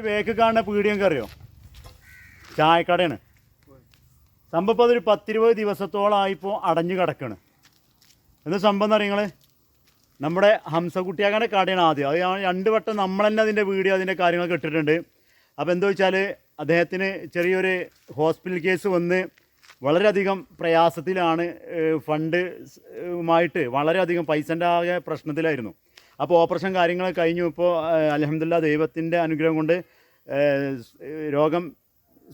ഈ വേക്ക് കാണുന്ന പീടിയൊക്കെ അറിയോ ചായക്കടയാണ്. സംഭവം ഇപ്പോൾ അതൊരു പത്തിരുപത് ദിവസത്തോളമായിപ്പോൾ അടഞ്ഞു കിടക്കാണ്. എന്ത് സംഭവം എന്ന് അറിയങ്ങൾ നമ്മുടെ ഹംസക്കുട്ടിയാക്കാന്റെ കടയാണ് ആദ്യം. അത് ഞാൻ രണ്ട് വട്ടം നമ്മൾ തന്നെ അതിന്റെ വീഡിയോ അതിന്റെ കാര്യങ്ങളൊക്കെ ഇട്ടിട്ടുണ്ട്. അപ്പോൾ എന്താ വെച്ചാൽ അദ്ദേഹത്തിന് ചെറിയൊരു ഹോസ്പിറ്റൽ കേസ് വന്ന് വളരെയധികം പ്രയാസത്തിലാണ് ആയിട്ട് വളരെയധികം പൈസന്റെ ആകെ പ്രശ്നത്തിലായിരുന്നു. അപ്പോൾ ഓപ്പറേഷൻ കാര്യങ്ങൾ കഴിഞ്ഞു. ഇപ്പോൾ അലഹമില്ല ദൈവത്തിന്റെ അനുഗ്രഹം കൊണ്ട് രോഗം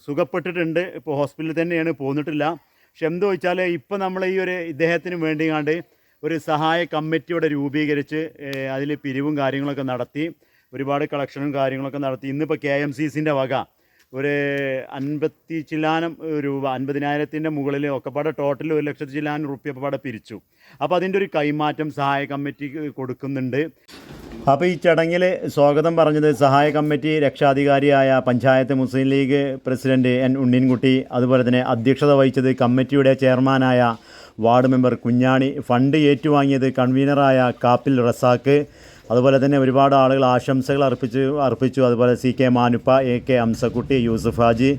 സുഖപ്പെട്ടിട്ടുണ്ട്. ഇപ്പോൾ ഹോസ്പിറ്റലിൽ തന്നെയാണ് പോന്നിട്ടില്ല. പക്ഷെ എന്ത് വെച്ചാൽ ഇപ്പോൾ നമ്മൾ ഈ ഒരു ഇദ്ദേഹത്തിന് വേണ്ടിയാണ്ട് ഒരു സഹായ കമ്മിറ്റിയോടെ രൂപീകരിച്ച് അതിൽ പിരിവും കാര്യങ്ങളൊക്കെ നടത്തി ഒരുപാട് കളക്ഷനും കാര്യങ്ങളൊക്കെ നടത്തി. ഇന്നിപ്പോൾ കെ എം സി സിന്റെ വക. ഒരു അൻപത്തി ചില്ലാനം രൂപ അൻപതിനായിരത്തിന്റെ മുകളിൽ ഒക്കെപ്പാടെ ടോട്ടൽ ഒരു ലക്ഷത്തി ചില്ലാനം റുപ്യ പാടെ പിരിച്ചു. അപ്പോൾ അതിന്റെ ഒരു കൈമാറ്റം സഹായ കമ്മിറ്റിക്ക് കൊടുക്കുന്നുണ്ട്. അപ്പോൾ ഈ ചടങ്ങിൽ സ്വാഗതം പറഞ്ഞത് സഹായ കമ്മിറ്റി രക്ഷാധികാരിയായ പഞ്ചായത്ത് മുസ്ലിം ലീഗ് പ്രസിഡന്റ് എൻ ഉണ്ണിൻകുട്ടി അതുപോലെ തന്നെ അധ്യക്ഷത വഹിച്ചത് കമ്മിറ്റിയുടെ ചെയർമാനായ വാർഡ് മെമ്പർ കുഞ്ഞാണി ഫണ്ട് ഏറ്റുവാങ്ങിയത് കൺവീനറായ കാപ്പിൽ റസാക്ക് അതുപോലെ തന്നെ ഒരുപാട് ആളുകൾ ആശംസകൾ അർപ്പിച്ചു അർപ്പിച്ചു. അതുപോലെ C K Manuppa A K Amsakutty Yusuf Haji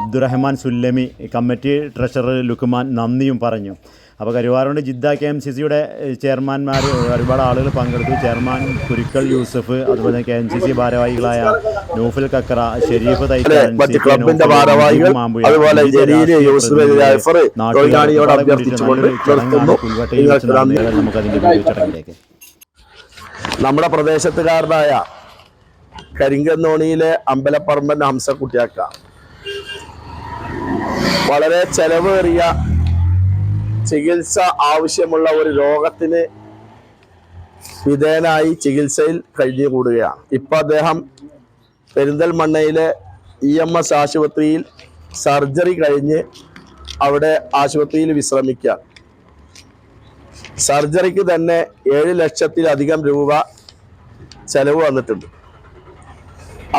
Abdurahman Sullami committee treasurer Lukkuman നന്ദിയും പറഞ്ഞു. അപ്പോൾ കരുവാറുണ്ട് ജിദ്ദ കെ എം സി സിയുടെ ചെയർമാൻമാർ ഒരുപാട് ആളുകൾ പങ്കെടുത്തു. ചെയർമാൻ കുരുക്കൾ യൂസഫ് അതുപോലെ കെ എം സി സി ഭാരവാഹികളായ നൂഫൽ കക്കറ ഷെരീഫ് ചടങ്ങിലേക്ക്. നമ്മുടെ പ്രദേശത്തുകാരനായ കരിങ്കന്നോണിയിലെ അമ്പലപ്പറമ്പൻ ഹംസക്കുട്ടിയാക്ക. വളരെ ചെലവേറിയ ചികിത്സ ആവശ്യമുള്ള ഒരു രോഗത്തിന് വിധേയനായി ചികിത്സയിൽ കഴിഞ്ഞു കൂടുകയാണ് ഇപ്പം അദ്ദേഹം പെരിന്തൽമണ്ണയിലെ ഇ എം എസ് ആശുപത്രിയിൽ സർജറി കഴിഞ്ഞ് അവിടെ ആശുപത്രിയിൽ വിശ്രമിക്കുക. സർജറിക്ക് തന്നെ ഏഴ് ലക്ഷത്തിലധികം രൂപ ചെലവ് വന്നിട്ടുണ്ട്.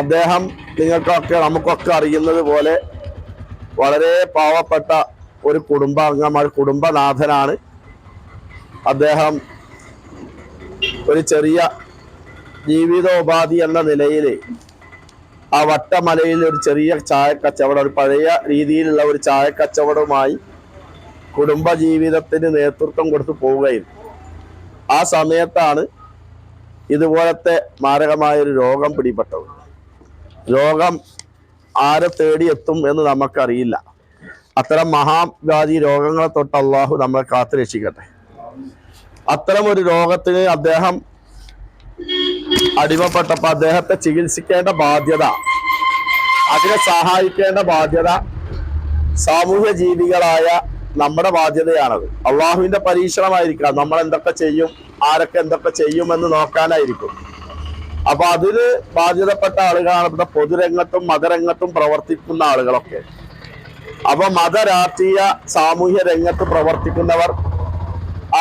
അദ്ദേഹം നിങ്ങൾക്കൊക്കെ നമുക്കൊക്കെ അറിയുന്നത് പോലെ വളരെ പാവപ്പെട്ട ഒരു കുടുംബാംഗമാണ് കുടുംബനാഥനാണ്. അദ്ദേഹം ഒരു ചെറിയ ജീവിതോപാധി എന്ന നിലയിൽ ആ വട്ടമലയിൽ ഒരു ചെറിയ ചായക്കച്ചവടം ഒരു പഴയ രീതിയിലുള്ള ഒരു ചായക്കച്ചവടവുമായി കുടുംബജീവിതത്തിന് നേതൃത്വം കൊടുത്തു പോവുകയും ആ സമയത്താണ് ഇതുപോലത്തെ മാരകമായൊരു രോഗം പിടിപെട്ടത്. രോഗം ആരെ തേടിയെത്തും എന്ന് നമുക്കറിയില്ല. അത്തരം മഹാവ്യാധി രോഗങ്ങളെ തൊട്ട് അള്ളാഹു നമ്മളെ കാത്തു രക്ഷിക്കട്ടെ. അത്തരം ഒരു രോഗത്തിന് അദ്ദേഹം അടിമപ്പെട്ടപ്പോൾ അദ്ദേഹത്തെ ചികിത്സിക്കേണ്ട ബാധ്യത അതിനെ സഹായിക്കേണ്ട ബാധ്യത സാമൂഹ്യ ജീവികളായ നമ്മുടെ ബാധ്യതയാണത്. അള്ളാഹുവിന്റെ പരീക്ഷണമായിരിക്കാം നമ്മൾ എന്തൊക്കെ ചെയ്യും ആരൊക്കെ എന്തൊക്കെ ചെയ്യുമെന്ന് നോക്കാനായിരിക്കും. അപ്പൊ അതിന് ബാധ്യതപ്പെട്ട ആളുകളാണ് ഇവിടെ പൊതുരംഗത്തും മതരംഗത്തും പ്രവർത്തിക്കുന്ന ആളുകളൊക്കെ. അപ്പൊ മത രാഷ്ട്രീയ സാമൂഹ്യ രംഗത്ത് പ്രവർത്തിക്കുന്നവർ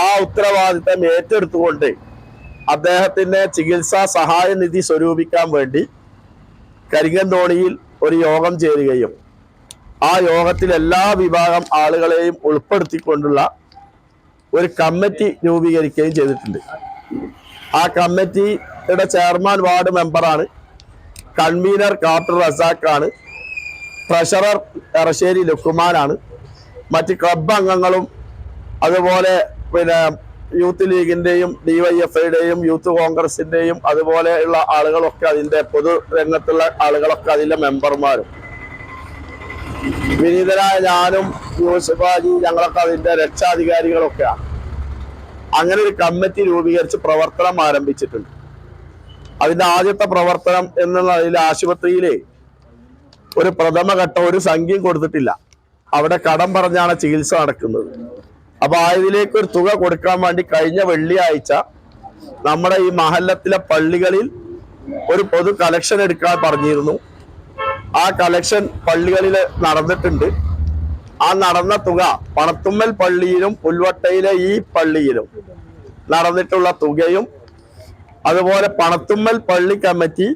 ആ ഉത്തരവാദിത്തം ഏറ്റെടുത്തുകൊണ്ട് അദ്ദേഹത്തിന്റെ ചികിത്സാ സഹായ നിധി സ്വരൂപിക്കാൻ വേണ്ടി കരിങ്കന്തോണിയിൽ ഒരു യോഗം ചേരുകയും ആ യോഗത്തിൽ എല്ലാ വിഭാഗം ആളുകളെയും ഉൾപ്പെടുത്തിക്കൊണ്ടുള്ള ഒരു കമ്മിറ്റി രൂപീകരിക്കുകയും ചെയ്തിട്ടുണ്ട്. ആ കമ്മിറ്റിയുടെ ചെയർമാൻ വാർഡ് മെമ്പറാണ് കൺവീനർ കാപ്റ്റർ റസാഖാണ്. ട്രഷറർ എറശ്ശേരി ലുക്കുമാനാണ് മറ്റ് ക്ലബ് അംഗങ്ങളും അതുപോലെ പിന്നെ യൂത്ത് ലീഗിന്റെയും ഡിവൈഎഫ്ഐയുടെയും യൂത്ത് കോൺഗ്രസിന്റെയും അതുപോലെയുള്ള ആളുകളൊക്കെ അതിന്റെ പൊതു രംഗത്തുള്ള ആളുകളൊക്കെ അതിലെ മെമ്പർമാരും വിനീതരായ ഞാനും യൂസഫാജി ഞങ്ങളൊക്കെ അതിന്റെ രക്ഷാധികാരികളൊക്കെയാണ്. അങ്ങനെ ഒരു കമ്മിറ്റി രൂപീകരിച്ച് പ്രവർത്തനം ആരംഭിച്ചിട്ടുണ്ട്. അതിന്റെ ആദ്യത്തെ പ്രവർത്തനം എന്നുള്ള ആശുപത്രിയിലെ ഒരു പ്രഥമ പ്രഥമഘട്ടം ഒരു സംഖ്യയും കൊടുത്തിട്ടില്ല. അവിടെ കടം പറഞ്ഞാണ് ചികിത്സ നടക്കുന്നത്. അപ്പൊ ആയതിലേക്ക് ഒരു തുക കൊടുക്കാൻ വേണ്ടി കഴിഞ്ഞ വെള്ളിയാഴ്ച നമ്മുടെ ഈ മഹല്ലത്തിലെ പള്ളികളിൽ ഒരു പൊതു കലക്ഷൻ എടുക്കാൻ പറഞ്ഞിരുന്നു. ആ കലക്ഷൻ പള്ളികളിൽ നടന്നിട്ടുണ്ട്. ആ നടന്ന തുക പണത്തുമ്മൽ പള്ളിയിലും പുൽവട്ടയിലെ ഈ പള്ളിയിലും നടന്നിട്ടുള്ള തുകയും അതുപോലെ പണത്തുമ്മൽ പള്ളി കമ്മിറ്റി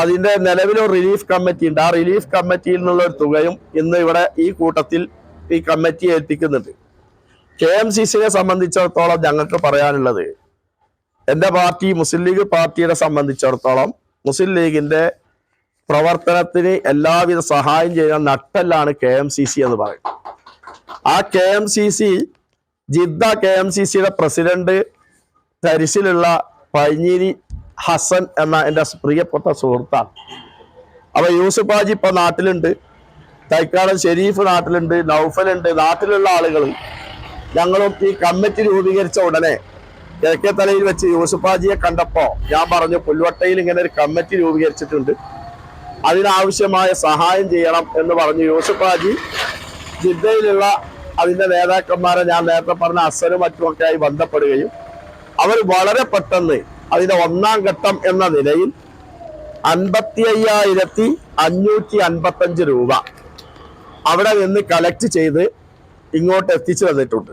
അതിന്റെ നിലവിലൊരു റിലീഫ് കമ്മിറ്റി ഉണ്ട്. ആ റിലീഫ് കമ്മിറ്റിയിൽ നിന്നുള്ള ഒരു തുകയും ഇന്ന് ഇവിടെ ഈ കൂട്ടത്തിൽ ഈ കമ്മിറ്റി ഏൽപ്പിക്കുന്നുണ്ട്. കെ എം സി സിയെ സംബന്ധിച്ചിടത്തോളം ഞങ്ങൾക്ക് പറയാനുള്ളത് എന്റെ പാർട്ടി മുസ്ലിം ലീഗ് പാർട്ടിയെ സംബന്ധിച്ചിടത്തോളം മുസ്ലിം ലീഗിന്റെ പ്രവർത്തനത്തിന് എല്ലാവിധ സഹായം ചെയ്യുന്ന നട്ടെല്ലാണ് കെ എം സി സി എന്ന് പറയും ആ K M C C Jeddah K M C സിയുടെ പ്രസിഡന്റ് തരിശിലുള്ള പൈഞ്ഞിരി ഹസൻ എന്ന എന്റെ പ്രിയപ്പെട്ട സുഹൃത്താണ്. അപ്പൊ യൂസുഫ് ഹാജി ഇപ്പൊ നാട്ടിലുണ്ട്. തൈക്കാടൻ ഷെരീഫ് നാട്ടിലുണ്ട് നൗഫലുണ്ട് നാട്ടിലുള്ള ആളുകൾ. ഞങ്ങളും ഈ കമ്മിറ്റി രൂപീകരിച്ച ഉടനെ കിഴക്കേ തലയിൽ വെച്ച് യൂസുഫ് ഹാജിയെ കണ്ടപ്പോ ഞാൻ പറഞ്ഞു പുൽവട്ടയിൽ ഇങ്ങനെ ഒരു കമ്മിറ്റി രൂപീകരിച്ചിട്ടുണ്ട്. അതിനാവശ്യമായ സഹായം ചെയ്യണം എന്ന് പറഞ്ഞു യൂസുഫ് ഹാജി. ജിദ്ദയിലുള്ള അതിന്റെ നേതാക്കന്മാരെ ഞാൻ നേരത്തെ പറഞ്ഞ അസനും മറ്റുമൊക്കെ ആയി ബന്ധപ്പെടുകയും അവർ വളരെ പെട്ടെന്ന് അതിന്റെ ഒന്നാം ഘട്ടം എന്ന നിലയിൽ അൻപത്തി അയ്യായിരത്തി അഞ്ഞൂറ്റി അൻപത്തഞ്ച് രൂപ അവിടെ നിന്ന് കളക്ട് ചെയ്ത് ഇങ്ങോട്ട് എത്തിച്ചു തന്നിട്ടുണ്ട്.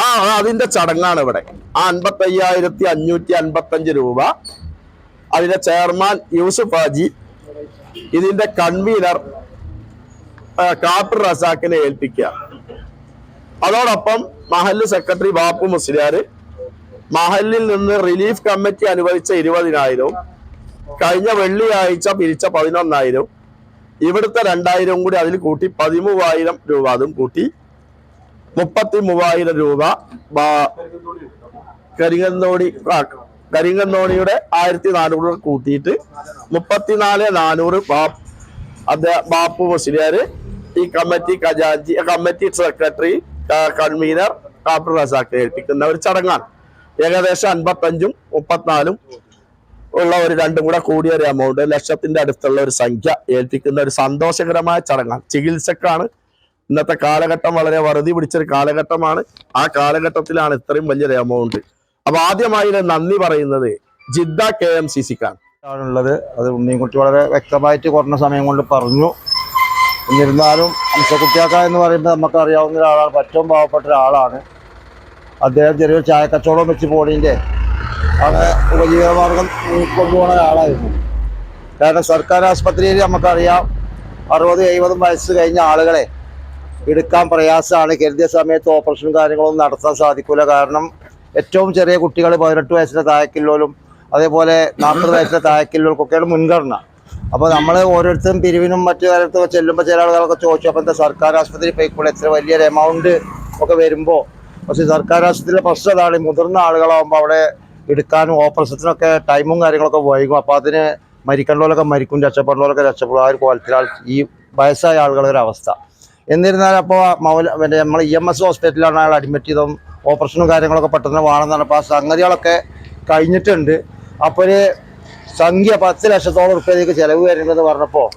ആ അതിന്റെ ചടങ്ങാണ് ഇവിടെ. ആ അൻപത്തി അയ്യായിരത്തി അഞ്ഞൂറ്റി അൻപത്തഞ്ച് രൂപ അതിന്റെ ചെയർമാൻ യൂസുഫ് ഹാജി ഇതിന്റെ കൺവീനർ കാപ്പിർ റസാക്കിനെ ഏൽപ്പിക്കുക. അതോടൊപ്പം മഹല്ല് സെക്രട്ടറി ബാപ്പു മുസ്ലിയാര് മഹലിൽ നിന്ന് റിലീഫ് കമ്മിറ്റി അനുവദിച്ച ഇരുപതിനായിരവും കഴിഞ്ഞ വെള്ളിയാഴ്ച പിരിച്ച പതിനൊന്നായിരവും ഇവിടുത്തെ രണ്ടായിരവും കൂടി അതിൽ കൂട്ടി പതിമൂവായിരം രൂപ അതും കൂട്ടി മുപ്പത്തി മൂവായിരം രൂപ കരിങ്ങന്നോടി കരിങ്ങന്തോണിയുടെ ആയിരത്തി നാനൂറ് കൂട്ടിയിട്ട് മുപ്പത്തിനാല് നാനൂറ് ബാപ്പ് അദ്ദേഹം ബാപ്പു മുസ്ലിയാര് ഈ committee ഖജാൻജി committee secretary convener Kappar Razak ഏൽപ്പിക്കുന്ന ഒരു ചടങ്ങാണ്. ഏകദേശം അൻപത്തഞ്ചും മുപ്പത്തിനാലും ഉള്ള ഒരു രണ്ടും കൂടെ കൂടിയ ഒരു എമൗണ്ട് ലക്ഷത്തിന്റെ അടുത്തുള്ള ഒരു സംഖ്യ ഏൽപ്പിക്കുന്ന ഒരു സന്തോഷകരമായ ചടങ്ങാണ്. ചികിത്സക്കാണ് ഇന്നത്തെ കാലഘട്ടം വളരെ വറുതി പിടിച്ചൊരു കാലഘട്ടമാണ്. ആ കാലഘട്ടത്തിലാണ് ഇത്രയും വലിയൊരു എമൗണ്ട് അപ്പൊ ആദ്യമായി നന്ദി പറയുന്നത് ജിദ്ദ കെ എം സി സിക്കാണ്. ഉള്ളത്. അത് ഉണ്ണിക്കുട്ടി വളരെ വ്യക്തമായിട്ട് കുറഞ്ഞ സമയം കൊണ്ട് പറഞ്ഞു. എന്നിരുന്നാലും അംശക്കുട്ടിയാക്ക എന്ന് പറയുമ്പോൾ നമുക്ക് അറിയാവുന്ന ഒരാളാണ് ഏറ്റവും പാവപ്പെട്ട ഒരാളാണ്. അദ്ദേഹം ചെറിയൊരു ചായക്കച്ചവടം വെച്ച് പോണീന്റെ അങ്ങനെ ഉപജീവനമാർഗം കൊണ്ടുപോകുന്ന ആളായിരുന്നു. കാരണം സർക്കാർ ആസ്പത്രിയിൽ നമുക്കറിയാം അറുപത് എഴുപതും വയസ്സ് കഴിഞ്ഞ ആളുകളെ എടുക്കാൻ പ്രയാസമാണ്. കരുതിയ സമയത്ത് ഓപ്പറേഷൻ കാര്യങ്ങളൊന്നും നടത്താൻ സാധിക്കില്ല കാരണം ഏറ്റവും ചെറിയ കുട്ടികൾ പതിനെട്ട് വയസ്സിലെ താഴെക്കില്ലോലും അതേപോലെ നാൽപ്പത് വയസ്സിലെ താഴെക്കില്ലോർക്കൊക്കെയാണ് മുൻഗണന. അപ്പോൾ നമ്മൾ ഓരോരുത്തരും പിരിവിനും മറ്റു കാര്യത്തൊക്കെ ചെല്ലുമ്പോൾ ചില ആളുകളൊക്കെ ചോദിച്ചു അപ്പോൾ എന്താ സർക്കാർ ആശുപത്രി പോയിക്കൂടെ? എത്ര വലിയൊരു എമൗണ്ട് ഒക്കെ വരുമ്പോൾ പക്ഷേ സർക്കാർ ആശുപത്രിയിലെ പ്രശ്നം അതാണ്. മുതിർന്ന ആളുകളാകുമ്പോൾ അവിടെ എടുക്കാനും ഓപ്പറേഷത്തിനൊക്കെ ടൈമും കാര്യങ്ങളൊക്കെ വൈകും. അപ്പോൾ അതിന് മരിക്കേണ്ടവരൊക്കെ മരിക്കും രക്ഷപ്പെടുന്നവരൊക്കെ രക്ഷപ്പെടും. ആ ഒരു കോലത്തിലാണ് ഈ വയസ്സായ ആളുകളുടെ ഒരു അവസ്ഥ. എന്നിരുന്നാൽ അപ്പോൾ മൗല പിന്നെ നമ്മൾ ഇ എം എസ് ഹോസ്പിറ്റലിലാണ് അയാൾ അഡ്മിറ്റ് ചെയ്തതും ഓപ്പറേഷനും കാര്യങ്ങളൊക്കെ പെട്ടെന്ന് വേണമെന്നാണ് അപ്പോൾ ആ സംഗതികളൊക്കെ കഴിഞ്ഞിട്ടുണ്ട്. അപ്പോൾ ഒരു സംഖ്യ പത്ത് ലക്ഷത്തോളം റുപ്യയിലേക്ക് ചിലവ് വരുന്നത് പറഞ്ഞപ്പോൾ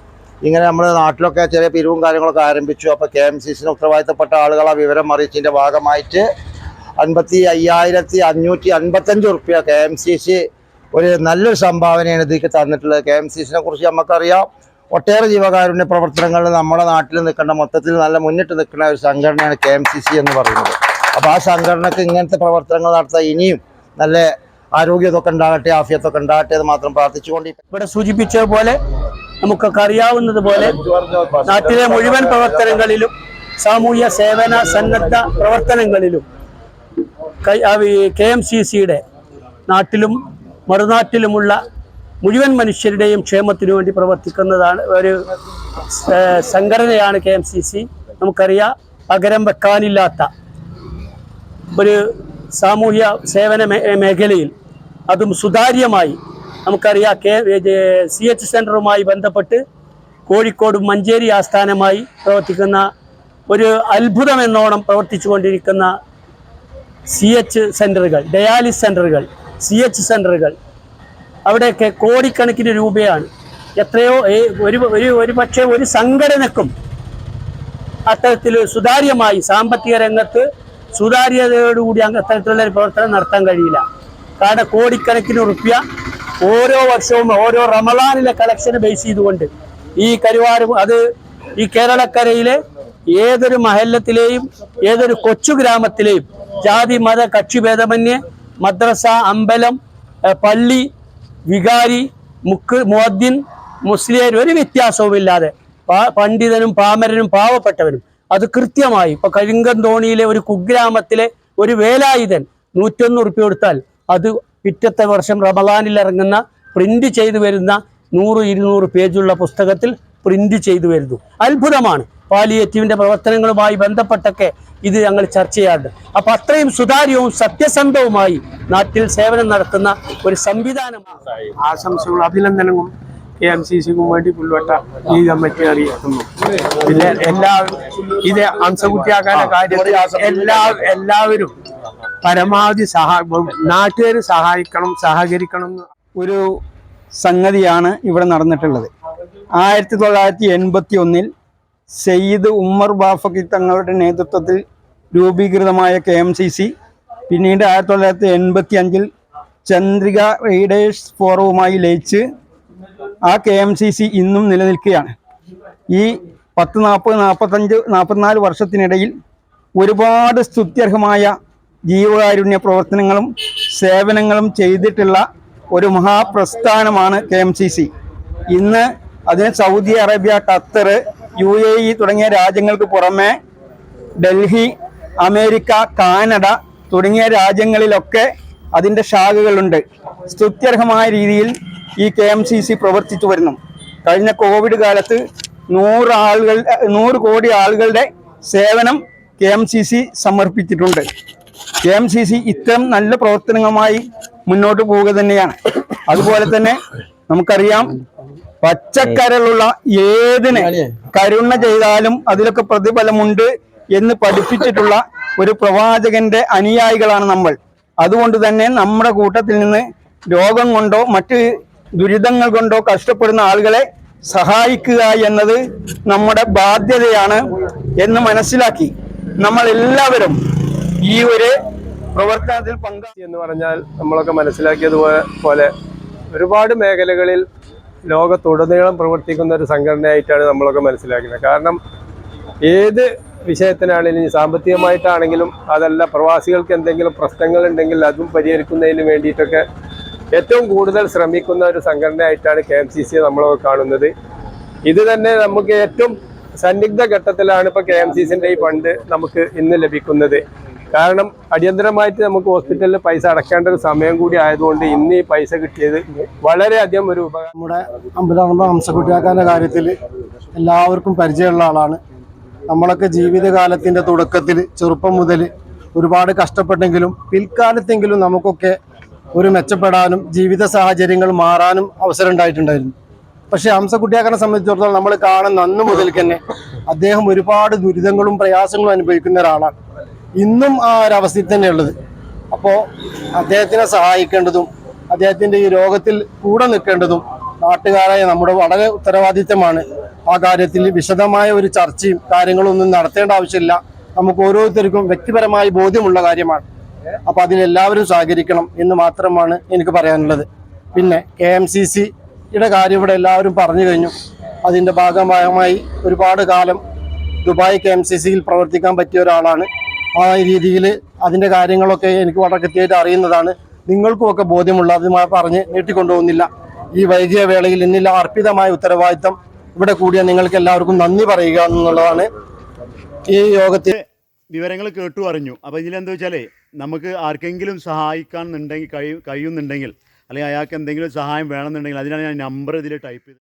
ഇങ്ങനെ നമ്മുടെ നാട്ടിലൊക്കെ ചെറിയ പിരിവും കാര്യങ്ങളൊക്കെ ആരംഭിച്ചു. അപ്പോൾ കെ എം സി സിന് ഉത്തരവാദിത്തപ്പെട്ട ആളുകൾ ആ വിവരം അറിയിച്ചതിന്റെ ഭാഗമായിട്ട് അൻപത്തി അയ്യായിരത്തി അഞ്ഞൂറ്റി അൻപത്തഞ്ച് റുപ്യ കെ എം സി സി ഒരു നല്ലൊരു സംഭാവനയാണ് ഇതിലേക്ക് തന്നിട്ടുള്ളത്. കെ എം സി സിനെ കുറിച്ച് നമുക്കറിയാം. ഒട്ടേറെ ജീവകാരുണ്യ പ്രവർത്തനങ്ങളിൽ നമ്മുടെ നാട്ടിൽ നിൽക്കേണ്ട മൊത്തത്തിൽ നല്ല മുന്നിട്ട് നിൽക്കുന്ന ഒരു സംഘടനയാണ് കെ എം സി സി എന്ന് പറയുന്നത്. അപ്പോൾ ആ സംഘടനക്ക് ഇങ്ങനത്തെ പ്രവർത്തനങ്ങൾ നടത്താൻ ഇനിയും നല്ല ആരോഗ്യമൊക്കെ ഉണ്ടാകട്ടെ ആഫിയത്തൊക്കെ ഉണ്ടാകട്ടെ എന്ന് മാത്രം പ്രാർത്ഥിച്ചുകൊണ്ട് ഇവിടെ സൂചിപ്പിച്ചതുപോലെ നമുക്കൊക്കെ അറിയാവുന്നത് പോലെ നാട്ടിലെ മുഴുവൻ പ്രവർത്തനങ്ങളിലും സാമൂഹ്യ സേവന സന്നദ്ധ പ്രവർത്തനങ്ങളിലും കെ എം സി സിയുടെ നാട്ടിലും മറുനാട്ടിലുമുള്ള മുഴുവൻ മനുഷ്യരുടെയും ക്ഷേമത്തിനു വേണ്ടി പ്രവർത്തിക്കുന്നതാണ് ഒരു സംഘടനയാണ് കെ എം സി സി. നമുക്കറിയാം പകരം വെക്കാനില്ലാത്ത ഒരു സാമൂഹ്യ സേവന മേഖലയിൽ അതും സുതാര്യമായി നമുക്കറിയാം കെ സി എച്ച് സെന്ററുമായി ബന്ധപ്പെട്ട് കോഴിക്കോട് മഞ്ചേരി ആസ്ഥാനമായി പ്രവർത്തിക്കുന്ന ഒരു അത്ഭുതം എന്നോണം പ്രവർത്തിച്ചു കൊണ്ടിരിക്കുന്ന സി എച്ച് സെന്ററുകൾ ഡയാലിസ് സെന്ററുകൾ സി എച്ച് സെന്ററുകൾ അവിടെയൊക്കെ കോടിക്കണക്കിന് രൂപയാണ്. എത്രയോ ഒരു ഒരു ഒരു പക്ഷേ ഒരു സംഘടനക്കും അത്തരത്തിൽ സുതാര്യമായി സാമ്പത്തിക രംഗത്ത് സുതാര്യതയോടുകൂടി അത്തരത്തിലുള്ള ഒരു പ്രവർത്തനം നടത്താൻ കഴിയില്ല. കാരണം കോടിക്കണക്കിന് റുപ്യ ഓരോ വർഷവും ഓരോ റമലാനിലെ കളക്ഷനെ ബേസ് ചെയ്തുകൊണ്ട് ഈ കരുവാരും അത് ഈ കേരളക്കരയിലെ ഏതൊരു മഹല്ലത്തിലെയും ഏതൊരു കൊച്ചു ഗ്രാമത്തിലെയും ജാതി മത കക്ഷിഭേദമന്യേ മദ്രസ അമ്പലം പള്ളി വികാരി മുക്ക് മുഅദ്ദിൻ മുസ്ലിം ഒരു വ്യത്യാസവുമില്ലാതെ പണ്ഡിതനും പാമരനും പാവപ്പെട്ടവനും അത് കൃത്യമായി ഇപ്പൊ കരിങ്കന്തോണിയിലെ ഒരു കുഗ്രാമത്തിലെ ഒരു വേലായുധൻ നൂറ്റൊന്ന് ഉറുപ്പ്യ കൊടുത്താൽ അത് പിറ്റത്തെ വർഷം റമദാനിൽ ഇറങ്ങുന്ന പ്രിന്റ് ചെയ്തു വരുന്ന നൂറ് ഇരുന്നൂറ് പേജുള്ള പുസ്തകത്തിൽ പ്രിന്റ് ചെയ്തു വരുന്നു. അത്ഭുതമാണ്. പാലിയേറ്റീവിന്റെ പ്രവർത്തനങ്ങളുമായി ബന്ധപ്പെട്ടൊക്കെ ഇത് ഞങ്ങൾ ചർച്ച ചെയ്യാറുണ്ട്. അപ്പം അത്രയും സുതാര്യവും സത്യസന്ധവുമായി നാട്ടിൽ സേവനം നടത്തുന്ന ഒരു സംവിധാനമാണ്. ആശംസകളും അഭിനന്ദനവും കെ എം സി സിക്കും വേണ്ടി പുൽവട്ട ഈ കമ്മിറ്റി അറിയിക്കുന്നു. പിന്നെ എല്ലാവരും ഇത് അംശകുട്ടിയാക്കാനുള്ള കാര്യത്തിൽ എല്ലാ എല്ലാവരും പരമാവധി സഹാ നാട്ടുകാർ സഹായിക്കണം സഹകരിക്കണം ഒരു സംഗതിയാണ് ഇവിടെ നടന്നിട്ടുള്ളത്. ആയിരത്തി തൊള്ളായിരത്തി എൺപത്തി ഒന്നിൽ സയ്യിദ് ഉമ്മർ ബാഫക്കി തങ്ങളുടെ നേതൃത്വത്തിൽ രൂപീകൃതമായ കെ എം സി സി പിന്നീട് ആയിരത്തി തൊള്ളായിരത്തി എൺപത്തി അഞ്ചിൽ ചന്ദ്രിക റീഡേഴ്സ് ഫോറവുമായി ലയിച്ച് ആ കെ എം സി സി ഇന്നും നിലനിൽക്കുകയാണ്. ഈ പത്ത് നാൽപ്പത് നാൽപ്പത്തഞ്ച് നാൽപ്പത്തിനാല് വർഷത്തിനിടയിൽ ഒരുപാട് സ്തുത്യർഹമായ ജീവകാരുണ്യ പ്രവർത്തനങ്ങളും സേവനങ്ങളും ചെയ്തിട്ടുള്ള ഒരു മഹാപ്രസ്ഥാനമാണ് കെ എം സി സി. ഇന്ന് അതിന് Saudi Arabia Qatar U A E തുടങ്ങിയ രാജ്യങ്ങൾക്ക് പുറമെ ഡൽഹി അമേരിക്ക കാനഡ തുടങ്ങിയ രാജ്യങ്ങളിലൊക്കെ അതിന്റെ ശാഖകളുണ്ട്. സ്തുത്യർഹമായ രീതിയിൽ ഈ കെ എം സി സി പ്രവർത്തിച്ചു വരുന്നു. കഴിഞ്ഞ കോവിഡ് കാലത്ത് നൂറ് ആളുകൾ നൂറ് കോടി ആളുകളുടെ സേവനം കെ എം സി സി സമർപ്പിച്ചിട്ടുണ്ട്. കെ എം സി സി ഇത്തരം നല്ല പ്രവർത്തനങ്ങളുമായി മുന്നോട്ട് പോവുക തന്നെയാണ്. അതുപോലെ തന്നെ നമുക്കറിയാം പച്ചക്കരളുള്ള ഏതിനെ കരുണ ചെയ്താലും അതിലൊക്കെ പ്രതിഫലമുണ്ട് എന്ന് പഠിപ്പിച്ചിട്ടുള്ള ഒരു പ്രവാചകന്റെ അനുയായികളാണ് നമ്മൾ. അതുകൊണ്ട് തന്നെ നമ്മുടെ കൂട്ടത്തിൽ നിന്ന് രോഗം കൊണ്ടോ മറ്റ് ദുരിതങ്ങൾ കൊണ്ടോ കഷ്ടപ്പെടുന്ന ആളുകളെ സഹായിക്കുക എന്നത് നമ്മുടെ ബാധ്യതയാണ് എന്ന് മനസ്സിലാക്കി നമ്മൾ എല്ലാവരും ഈ ഒരു പ്രവർത്തനത്തിൽ പങ്കാളി എന്ന് പറഞ്ഞാൽ നമ്മളൊക്കെ മനസ്സിലാക്കിയത് പോലെ ഒരുപാട് മേഖലകളിൽ ലോകത്തുടനീളം പ്രവർത്തിക്കുന്ന ഒരു സംഘടനയായിട്ടാണ് നമ്മളൊക്കെ മനസ്സിലാക്കുന്നത്. കാരണം ഏത് വിഷയത്തിനാണെങ്കിലും സാമ്പത്തികമായിട്ടാണെങ്കിലും അതല്ല പ്രവാസികൾക്ക് എന്തെങ്കിലും പ്രശ്നങ്ങൾ ഉണ്ടെങ്കിൽ അതും പരിഹരിക്കുന്നതിന് വേണ്ടിയിട്ടൊക്കെ ഏറ്റവും കൂടുതൽ ശ്രമിക്കുന്ന ഒരു സംഘടനയായിട്ടാണ് കെ എം സി സി നമ്മളൊക്കെ കാണുന്നത്. ഇത് തന്നെ നമുക്ക് ഏറ്റവും സന്നിഗ്ധ ഘട്ടത്തിലാണ് ഇപ്പോൾ കെ എം സി സിന്റെ ഈ ഫണ്ട് നമുക്ക് ഇന്ന് ലഭിക്കുന്നത്. കാരണം അടിയന്തരമായിട്ട് നമുക്ക് ഹോസ്പിറ്റലിൽ പൈസ അടക്കേണ്ട ഒരു സമയം കൂടി ആയതുകൊണ്ട് ഇന്ന് ഈ പൈസ കിട്ടിയത് വളരെയധികം ഒരു ഉപകാരം. നമ്മുടെ അമ്പലമ്മ ഹംസക്കുട്ടിയാക്കാന്റെ കാര്യത്തിൽ എല്ലാവർക്കും പരിചയമുള്ള ആളാണ്. നമ്മളൊക്കെ ജീവിതകാലത്തിന്റെ തുടക്കത്തിൽ ചെറുപ്പം മുതൽ ഒരുപാട് കഷ്ടപ്പെട്ടെങ്കിലും പിൽക്കാലത്തെങ്കിലും നമുക്കൊക്കെ ഒരു മെച്ചപ്പെടാനും ജീവിത സാഹചര്യങ്ങൾ മാറാനും അവസരം ഉണ്ടായിട്ടുണ്ടായിരുന്നു. പക്ഷെ ഹംസക്കുട്ടിയാക്കനെ സംബന്ധിച്ചിടത്തോളം നമ്മൾ കാണുന്ന അന്ന് മുതൽ തന്നെ അദ്ദേഹം ഒരുപാട് ദുരിതങ്ങളും പ്രയാസങ്ങളും അനുഭവിക്കുന്ന ഒരാളാണ്. ഇന്നും ആ ഒരു തന്നെയുള്ളത്. അപ്പോൾ അദ്ദേഹത്തിനെ സഹായിക്കേണ്ടതും അദ്ദേഹത്തിന്റെ ഈ രോഗത്തിൽ കൂടെ നിൽക്കേണ്ടതും നാട്ടുകാരായ നമ്മുടെ വളരെ ഉത്തരവാദിത്തമാണ്. ആ കാര്യത്തിൽ വിശദമായ ഒരു ചർച്ചയും കാര്യങ്ങളൊന്നും നടത്തേണ്ട ആവശ്യമില്ല. നമുക്ക് ഓരോരുത്തർക്കും വ്യക്തിപരമായി ബോധ്യമുള്ള കാര്യമാണ്. അപ്പോൾ അതിലെല്ലാവരും സഹകരിക്കണം എന്ന് മാത്രമാണ് എനിക്ക് പറയാനുള്ളത്. പിന്നെ കെ എം സി സിയുടെ കാര്യം ഇവിടെ എല്ലാവരും പറഞ്ഞു കഴിഞ്ഞു. അതിന്റെ ഭാഗമായി ഒരുപാട് കാലം ദുബായ് കെ എം സി സിയിൽ പ്രവർത്തിക്കാൻ പറ്റിയ ഒരാളാണ്. ആ രീതിയിൽ അതിന്റെ കാര്യങ്ങളൊക്കെ എനിക്ക് വളരെ കൃത്യമായിട്ട് അറിയുന്നതാണ്. നിങ്ങൾക്കുമൊക്കെ ബോധ്യമുള്ള അത് പറഞ്ഞ് നീട്ടിക്കൊണ്ടുപോകുന്നില്ല. ഈ വൈകിയ വേളയിൽ എന്നില്ല അർപ്പിതമായ ഉത്തരവാദിത്തം ഇവിടെ കൂടിയ നിങ്ങൾക്ക് എല്ലാവർക്കും നന്ദി പറയുക എന്നുള്ളതാണ്. ഈ യോഗത്തിൽ വിവരങ്ങൾ കേട്ടു അറിഞ്ഞു. അപ്പോൾ ഇതിലെന്താ വെച്ചാലേ നമുക്ക് ആർക്കെങ്കിലും സഹായിക്കാൻ കഴിയും കഴിയുന്നുണ്ടെങ്കിൽ അല്ലെങ്കിൽ അയാൾക്ക് എന്തെങ്കിലും സഹായം വേണമെന്നുണ്ടെങ്കിൽ അതിനാണ് ഞാൻ നമ്പർ ഇതിൽ ടൈപ്പ് ചെയ്ത്